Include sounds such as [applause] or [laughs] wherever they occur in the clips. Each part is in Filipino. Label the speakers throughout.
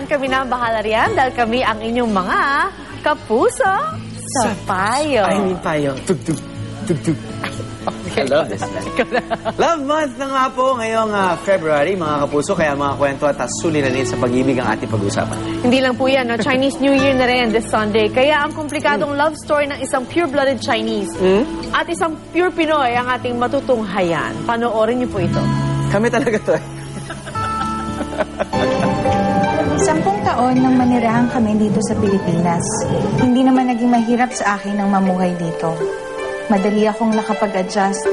Speaker 1: saan kami na bahala riyan dahil kami ang inyong mga kapuso sa payo.
Speaker 2: I mean, payo. Tug, tug, tug, tug. I love this. Love month na nga po ngayong ah, February, mga kapuso. Kaya mga kwento at suliranin sa pag-ibig ang ating pag-usapan.
Speaker 1: Hindi lang po yan, no? Chinese New Year na rin this Sunday. Kaya ang komplikadong love story ng isang pure-blooded Chinese at isang pure Pinoy ang ating matutunghayan. Panoorin niyo po ito.
Speaker 2: Kami talaga to eh. [laughs]
Speaker 3: Taon nang manirahan kami dito sa Pilipinas. Hindi naman naging mahirap sa akin ang mamuhay dito. Madali akong nakapag-adjust.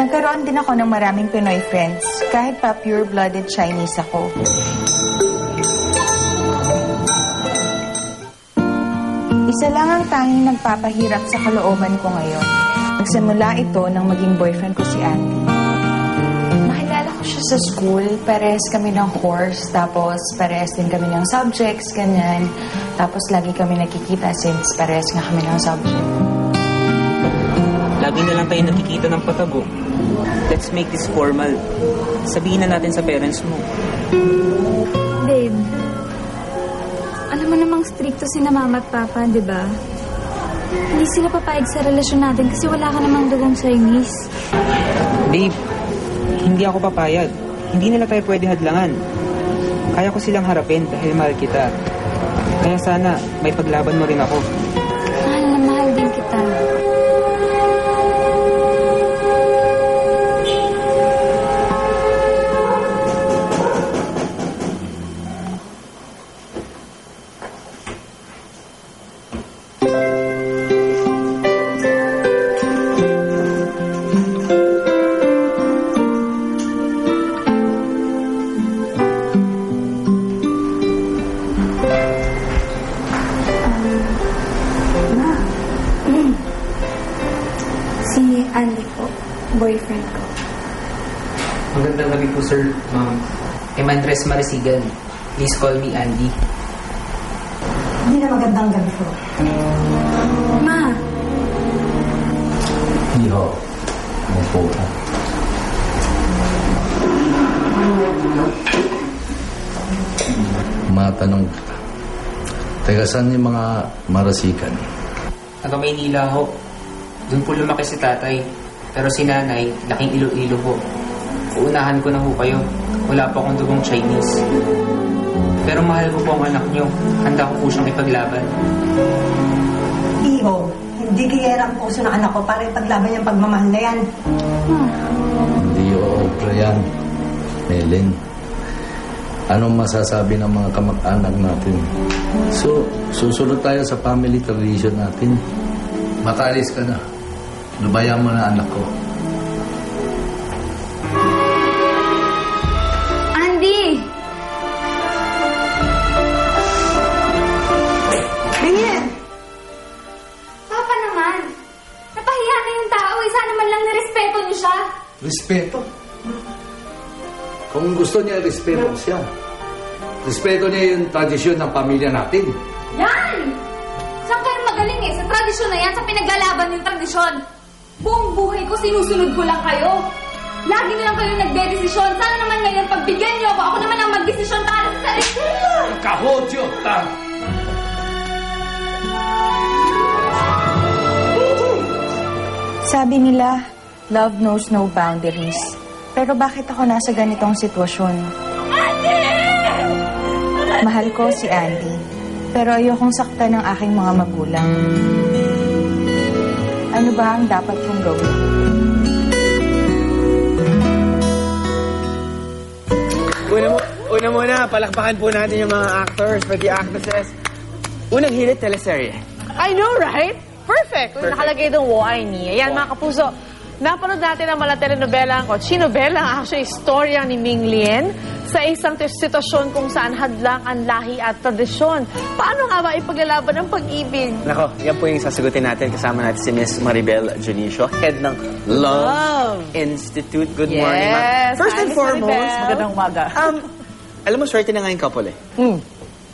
Speaker 3: Nagkaroon din ako ng maraming Pinoy friends, kahit pa pure-blooded Chinese ako. Isa lang ang tanging nagpapahirap sa kalooban ko ngayon. Nagsimula ito nang maging boyfriend ko si Andy. Makilala ko siya sa school. Pares kami ng course. Tapos pares din kami ng subjects, ganyan. Tapos lagi kami nakikita since pares nga kami ng subject.
Speaker 4: Lagi na lang tayo nakikita ng patago. Let's make this formal. Sabihin na natin sa parents mo.
Speaker 5: Babe, alam mo namang stricto si na mama at papa, di ba? Hindi sila papayag sa relasyon natin kasi wala ka namang dugong Chinese.
Speaker 4: Babe, hindi ako papayag. Hindi nila tayo pwede hadlangan. Kaya ko silang harapin dahil mahal kita. Kaya sana may paglaban mo rin ako.
Speaker 5: Boyfriend ko.
Speaker 6: Magandang gabi po, sir, ma'am. I'm Andres Marisigan. Please call me Andy.
Speaker 7: Hindi na magandang gabi po.
Speaker 5: Ma,
Speaker 8: Hindi ho. Ano po ka? Matanong kita. Teka, saan yung mga marasikan?
Speaker 6: Taga Maynila ho. Doon po lumaki si tatay. Pero si nanay, laking ilo-ilo po. Uunahan ko na ho kayo. Wala po akong dugong Chinese. Pero mahal ko po ang anak nyo. Handa ko po siyang ipaglaban.
Speaker 7: Iho, hindi kaya ang puso ng anak ko para ipaglaban yung pagmamahal na yan.
Speaker 8: Hindi o yan. Helen. Anong masasabi ng mga kamag-anak natin? So, susunod tayo sa family tradition natin. Matalis ka na. Lubayan mo na anak ko.
Speaker 5: Andy!
Speaker 7: Bingin!
Speaker 5: Papa naman! Napahiya na yung tao eh. Sana man lang nirespeto niyo siya.
Speaker 8: Respeto. Kung gusto niya, respeto siya. Respeto niya yung tradisyon ng pamilya natin.
Speaker 5: Yan! Saan kayo magaling eh? Sa tradisyon na yan, sa pinaglalaban yung tradisyon. Buong buhay ko, sinusunod ko lang kayo. Lagi na lang kayo nagde-desisyon. Sana naman ngayon, pagbigyan niyo ako, ako naman ang magdesisyon para sa sarili ko.
Speaker 8: Kahotyo! Ta!
Speaker 3: Sabi nila, love knows no boundaries. Pero bakit ako nasa ganitong sitwasyon? Mahal ko si Andy, pero ayokong saktan ng aking mga magulang. Ano ba ang dapat kong gawin?
Speaker 2: Una, mo, una muna, palakpakan po natin yung mga actors, pati actresses. Unang hilit, teleserye.
Speaker 1: I know, right? Perfect.
Speaker 2: Perfect.
Speaker 1: nakalagay doon, why ni. Ayan, mga kapuso. Napanood natin ang mga telenovela o chinovela, actually, istorya ni Ming Lien sa isang sitwasyon kung saan hadlang ang lahi at tradisyon. Paano nga ba ipaglalaban ang pag-ibig?
Speaker 2: Nako, yan po yung sasagutin natin. Kasama natin si Miss Maribel Junicio, head ng Love,
Speaker 1: Love.
Speaker 2: Institute. Good
Speaker 1: Yes.
Speaker 2: morning, ma'am. First
Speaker 1: Hi,
Speaker 2: and
Speaker 1: Miss
Speaker 2: foremost,
Speaker 1: Maribel. Magandang umaga.
Speaker 2: Um, alam mo, swerte na nga yung couple eh.
Speaker 1: Hmm.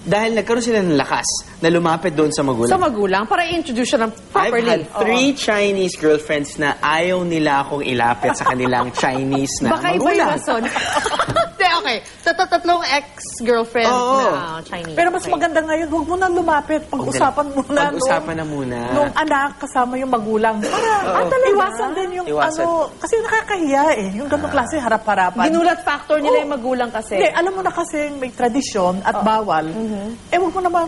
Speaker 2: Dahil nagkaroon sila ng lakas na lumapit doon sa magulang.
Speaker 1: Sa magulang, para i-introduce siya ng properly.
Speaker 2: I've had three Chinese girlfriends na ayaw nila akong ilapit sa kanilang [laughs] Chinese na
Speaker 1: Baka iba yung
Speaker 2: magulang.
Speaker 1: rason. [laughs] Okay. okay. Sa tat- tatlong ex-girlfriend
Speaker 2: Oo.
Speaker 1: na Chinese.
Speaker 9: Pero mas
Speaker 1: Okay.
Speaker 9: maganda ngayon, huwag mo na lumapit. Pag-usapan muna
Speaker 2: Pag-usapan
Speaker 9: nung,
Speaker 2: na muna.
Speaker 9: nung anak kasama yung magulang. Para ah, iwasan din yung
Speaker 2: Iwasan.
Speaker 9: ano, kasi nakakahiya eh. Yung ganong klase harap-harapan.
Speaker 1: Ginulat factor nila
Speaker 9: Oo.
Speaker 1: yung magulang kasi.
Speaker 9: Hindi, alam mo na kasi may tradisyon at bawal. Eh, wag mo naman,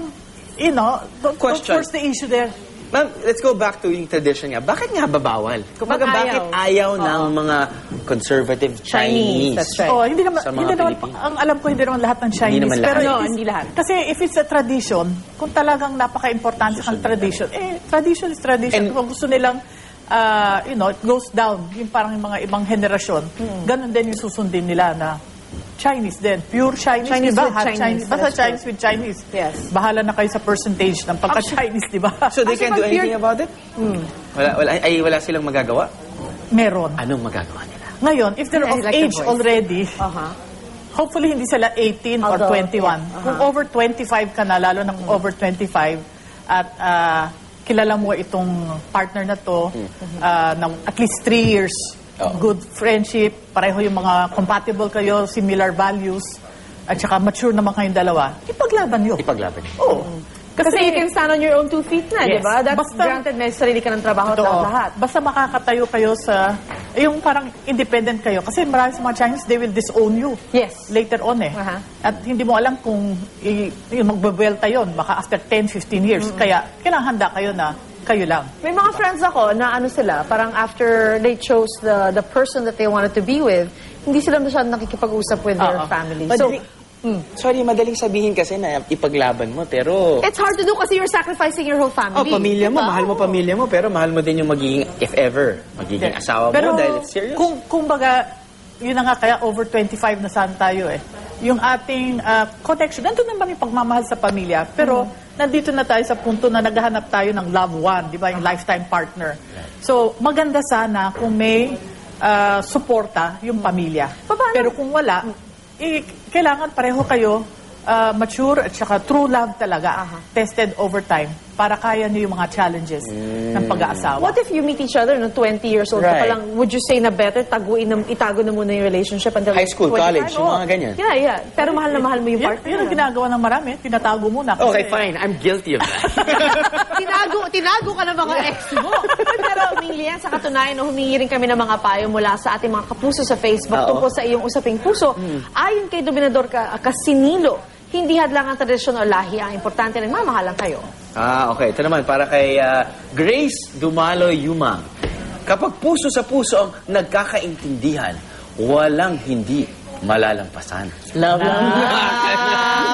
Speaker 9: you know, don't, don't
Speaker 2: Question.
Speaker 9: force the issue there.
Speaker 2: Ma'am, let's go back to yung tradition nga. Bakit nga babawal? Kumbaga,
Speaker 1: Ba't
Speaker 2: bakit
Speaker 1: ayaw?
Speaker 2: ayaw ng mga conservative Chinese?
Speaker 1: That's right.
Speaker 9: Oh, hindi naman,
Speaker 2: Sa mga
Speaker 9: hindi naman,
Speaker 2: Pilipino.
Speaker 9: ang alam ko hindi naman lahat ng Chinese.
Speaker 2: naman lahat.
Speaker 9: Pero
Speaker 1: No,
Speaker 9: it is-
Speaker 1: hindi lahat.
Speaker 9: Kasi if it's a tradition, kung talagang napaka-importante kang tradition, eh, tradition is tradition.
Speaker 2: And-
Speaker 9: kung gusto nilang, ah, you know, it goes down, yung parang yung mga ibang henerasyon,
Speaker 1: Hmm.
Speaker 9: ganun din yung susundin nila na Chinese din. Pure Chinese,
Speaker 1: Chinese
Speaker 9: di ba?
Speaker 1: with
Speaker 9: Half
Speaker 1: Chinese,
Speaker 9: Basta. Chinese with Chinese.
Speaker 1: Yes.
Speaker 9: Bahala na kayo sa percentage ng pagka-Chinese, di ba? [laughs]
Speaker 2: So they can do anything
Speaker 1: pure-
Speaker 2: about it? Wala, wala, ay, wala silang magagawa?
Speaker 9: Meron.
Speaker 2: Anong magagawa nila?
Speaker 9: Ngayon, if they're of
Speaker 1: like the
Speaker 9: age
Speaker 1: voice.
Speaker 9: already,
Speaker 1: Uh-huh.
Speaker 9: hopefully hindi sila 18 or
Speaker 1: Although,
Speaker 9: 21.
Speaker 1: yeah, uh-huh.
Speaker 9: Kung over 25 ka na, lalo ng over 25, at ah, kilala mo itong partner na to, ah, ng at least 3 years,
Speaker 2: Oo.
Speaker 9: good friendship, pareho yung mga compatible kayo, similar values, at saka mature naman kayong dalawa, ipaglaban nyo.
Speaker 2: Ipaglaban.
Speaker 9: Oo.
Speaker 1: Kasi, you can stand on your own two feet na,
Speaker 9: Yes.
Speaker 1: di ba? That's
Speaker 9: Basta-
Speaker 1: granted may sarili ka ng trabaho at
Speaker 9: Totoo.
Speaker 1: lahat.
Speaker 9: Basta makakatayo kayo sa, eh, yung parang independent kayo. Kasi marami sa mga Chinese, they will disown you.
Speaker 1: Yes.
Speaker 9: Later on eh.
Speaker 1: Aha.
Speaker 9: At hindi mo alam kung i- yung magbabelta yon baka after 10, 15 years. Kaya kailangan handa kayo na kayo lang.
Speaker 1: May mga friends ako na ano sila, parang after they chose the the person that they wanted to be with, hindi sila masyadong nakikipag-usap with their
Speaker 9: Oo.
Speaker 1: family. So,
Speaker 2: Madali, sorry, madaling sabihin kasi na ipaglaban mo, pero...
Speaker 1: it's hard to do kasi you're sacrificing your whole
Speaker 2: Oh,
Speaker 1: family.
Speaker 2: pamilya mo,
Speaker 1: Diba?
Speaker 2: mahal mo pamilya mo, pero mahal mo din yung magiging, if ever, magiging asawa mo
Speaker 9: Pero
Speaker 2: dahil it's serious.
Speaker 9: kung, kung baga, yun na nga kaya over 25 na saan tayo eh. Yung ating ah, connection, nandun naman yung pagmamahal sa pamilya. Pero nandito na tayo sa punto na naghahanap tayo ng love one, di ba? Yung lifetime partner. So, maganda sana kung may ah, suporta yung pamilya.
Speaker 1: Paano?
Speaker 9: Pero kung wala, eh, kailangan pareho kayo ah, mature at saka true love talaga. Tested over time para kaya niyo yung mga challenges ng pag-aasawa.
Speaker 1: What if you meet each other no 20 years old ka
Speaker 2: Right.
Speaker 1: pa lang, would you say na better taguin na, itago na muna yung relationship until
Speaker 2: High school,
Speaker 1: 25?
Speaker 2: college, yung
Speaker 1: Oo.
Speaker 2: mga ganyan.
Speaker 1: Yeah, yeah. Pero mahal na mahal mo yung
Speaker 9: Yan,
Speaker 1: partner.
Speaker 9: yan ang ginagawa ng marami. Tinatago muna. Kasi,
Speaker 2: Okay, fine. I'm guilty of that. [laughs]
Speaker 1: tinago, tinago ka ng mga ex mo. [laughs] Pero humingi yan sa katunayan, no, humingi rin kami ng mga payo mula sa ating mga kapuso sa Facebook
Speaker 2: Oo.
Speaker 1: tungkol sa iyong usaping puso. Ayon kay Dominador ka, Casinilo, hindi hadlang ang tradisyon o lahi ang importante rin mamahalan kayo.
Speaker 2: ah, okay. Ito naman, para kay ah, Grace Dumalo Yumang. Kapag puso sa puso ang nagkakaintindihan, walang hindi malalampasan. Love,
Speaker 1: Ah, [laughs] Alex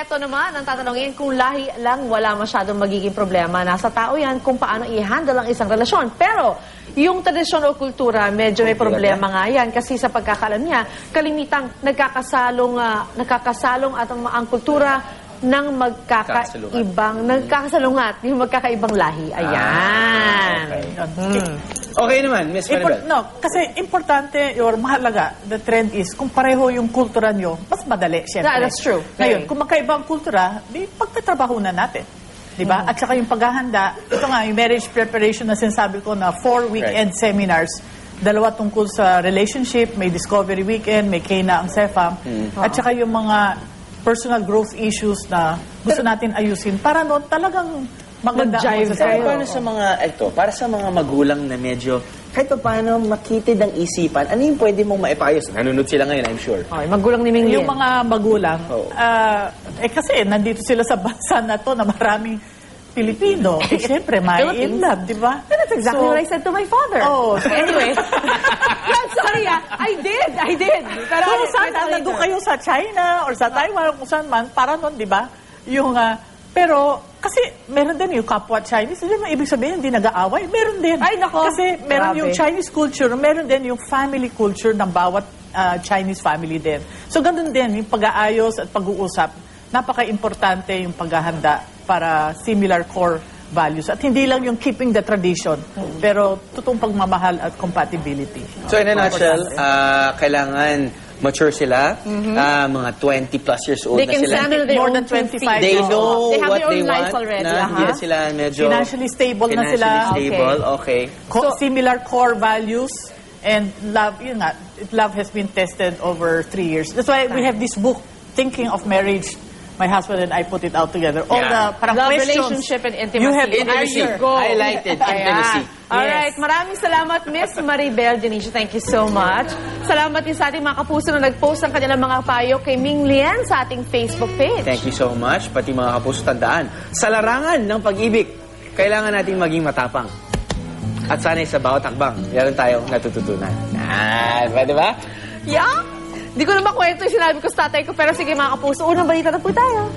Speaker 1: Cueto naman ang tatanungin kung lahi lang wala masyadong magiging problema. Nasa tao yan kung paano i-handle ang isang relasyon. Pero yung tradisyon o kultura, medyo may problema nga yan. Kasi sa pagkakalam niya, kalimitang nagkakasalong, ah, nagkakasalong at ang, ang kultura ng magkakaibang, nagkakasalungat, yung magkakaibang lahi. Ayan.
Speaker 2: okay.
Speaker 9: Yun.
Speaker 2: Okay naman, Miss
Speaker 9: Impor-
Speaker 2: Maribel.
Speaker 9: no, kasi importante or mahalaga, the trend is, kung pareho yung kultura nyo, mas madali, syempre.
Speaker 1: Yeah, that's true.
Speaker 9: Ngayon, kung magkaiba ang kultura, di pagtatrabaho na natin. Di ba? At saka yung paghahanda, ito nga, yung marriage preparation na sinasabi ko na four weekend seminars, dalawa tungkol sa relationship, may discovery weekend, may Kena ang CEFAM, at saka yung mga personal growth issues na gusto natin ayusin para noon talagang
Speaker 1: Mag-jive.
Speaker 2: Pero paano sa mga, ito, para sa mga magulang na medyo, kahit pa paano makitid ang isipan, ano yung pwede mong maipayos? Nanonood sila ngayon, I'm sure.
Speaker 1: Okay, magulang ni Ming
Speaker 9: Yung mga magulang,
Speaker 2: Oo.
Speaker 9: ah, eh kasi nandito sila sa bansa na to na maraming Pilipino. Eh, syempre, may in love, di ba?
Speaker 1: That's exactly
Speaker 9: So,
Speaker 1: what I said to my father.
Speaker 9: Oh, so [laughs]
Speaker 1: anyway. [laughs] I'm sorry ah. I did. I did. Pero
Speaker 9: So,
Speaker 1: wait,
Speaker 9: sana nandun kayo sa China or sa Taiwan, kung saan man, para nun, di ba? Yung, ah, pero, kasi meron din yung kapwa Chinese, hindi mo ibig sabihin hindi nag-aaway, meron din.
Speaker 1: Ay, nako.
Speaker 9: Kasi meron
Speaker 1: Grabe.
Speaker 9: yung Chinese culture, meron din yung family culture ng bawat ah, Chinese family din. So, ganun din, yung pag-aayos at pag-uusap, napaka-importante yung paghahanda para similar core values. At hindi lang yung keeping the tradition, pero totoong pagmamahal at compatibility.
Speaker 2: So in a nutshell, ah, kailangan mature sila, ah, mga 20 plus years old
Speaker 1: They
Speaker 2: na
Speaker 1: can
Speaker 2: sila.
Speaker 1: stand on their
Speaker 9: More
Speaker 1: own
Speaker 9: than
Speaker 1: two
Speaker 9: 25
Speaker 1: feet.
Speaker 2: They
Speaker 9: Oo.
Speaker 2: know
Speaker 1: They have
Speaker 2: what
Speaker 1: their own
Speaker 2: they
Speaker 1: life
Speaker 2: want.
Speaker 1: already,
Speaker 2: na,
Speaker 1: aha.
Speaker 2: Hindi na sila medyo...
Speaker 9: Financially stable na sila.
Speaker 2: Financially stable, okay.
Speaker 9: Co- similar core values And love, yun nga, love has been tested over three years. That's why we have this book, Thinking of Marriage. My husband and I put it out together. All
Speaker 2: Yeah.
Speaker 9: the parang
Speaker 1: Love,
Speaker 9: questions
Speaker 1: relationship, and intimacy.
Speaker 9: You have
Speaker 2: Intimacy.
Speaker 9: answered.
Speaker 2: Highlighted. Intimacy.
Speaker 1: Alright, maraming salamat Miss Maribel Dionisio. Thank you so much. Salamat din sa ating mga kapuso na nag-post ng kanilang mga payo kay Ming Lian sa ating Facebook page.
Speaker 2: Thank you so much. Pati mga kapuso, tandaan. Sa larangan ng pag-ibig, kailangan natin maging matapang. At sana'y sa bawat hakbang, meron tayong natututunan. Ah, pwede ba?
Speaker 1: Yeah? Di ko na makwento yung sinabi ko sa tatay ko, pero sige mga kapuso, unang balita na po tayo.